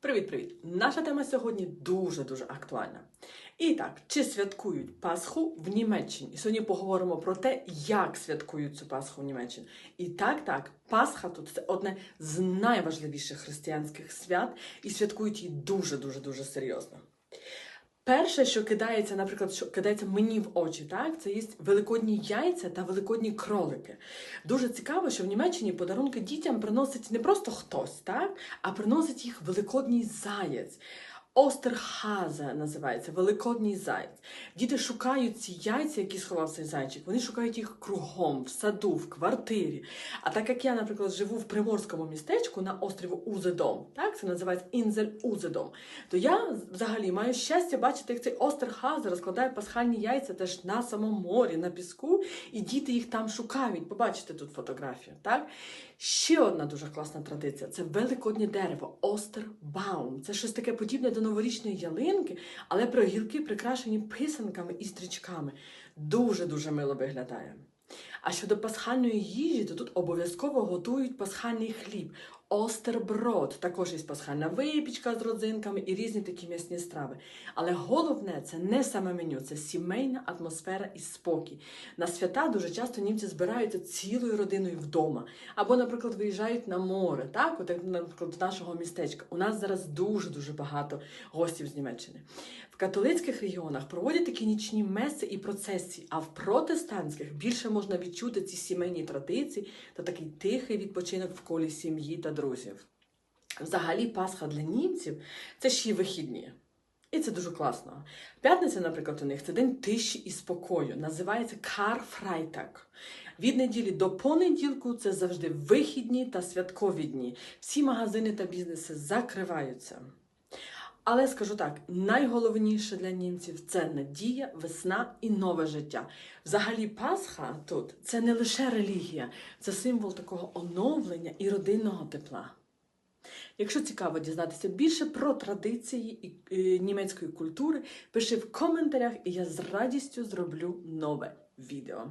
Привіт-привіт! Наша тема сьогодні дуже-дуже актуальна. І так, чи святкують Пасху в Німеччині? І сьогодні поговоримо про те, як святкують цю Пасху в Німеччині. І так, так, Пасха тут це одне з найважливіших християнських свят, і святкують її дуже-дуже дуже серйозно. Перше, що кидається, наприклад, що кидається мені в очі, так, це є великодні яйця та великодні кролики. Дуже цікаво, що в Німеччині подарунки дітям приносить не просто хтось, так, а приносить їх великодній заєць. Остерхазе називається великодній заєць. Діти шукають ці яйця, які сховав цей зайчик. Вони шукають їх кругом, в саду, в квартирі. А так як я, наприклад, живу в приморському містечку на острові Узедом, так це називається Інзель Узедом, то я взагалі маю щастя бачити, як цей Остерхазе розкладає пасхальні яйця теж на самому морі, на піску, і діти їх там шукають. Побачите тут фотографію, так? Ще одна дуже класна традиція це великоднє дерево Остербаум. Це щось таке подібне до новорічної ялинки, але про гілки прикрашені писанками і стрічками. Дуже-дуже мило виглядає. А щодо пасхальної їжі, то тут обов'язково готують пасхальний хліб. Остерброд, також є пасхальна випічка з родзинками і різні такі м'ясні страви. Але головне це не саме меню, це сімейна атмосфера і спокій. На свята дуже часто німці збираються цілою родиною вдома. Або, наприклад, виїжджають на море, так, от наприклад, до нашого містечка. У нас зараз дуже-дуже багато гостів з Німеччини. В католицьких регіонах проводять такі нічні меси і процесії, а в протестантських більше можна відчути ці сімейні традиції та такий тихий відпочинок в колі сім'ї та друзів. Взагалі, Пасха для німців це ще й вихідні. І це дуже класно. П'ятниця, наприклад, у них це день тиші і спокою. Називається Карфрайтак. Від неділі до понеділку це завжди вихідні та святкові дні. Всі магазини та бізнеси закриваються. Але скажу так: найголовніше для німців це надія, весна і нове життя. Взагалі, Пасха тут це не лише релігія, це символ такого оновлення і родинного тепла. Якщо цікаво дізнатися більше про традиції і, е, німецької культури, пиши в коментарях, і я з радістю зроблю нове відео.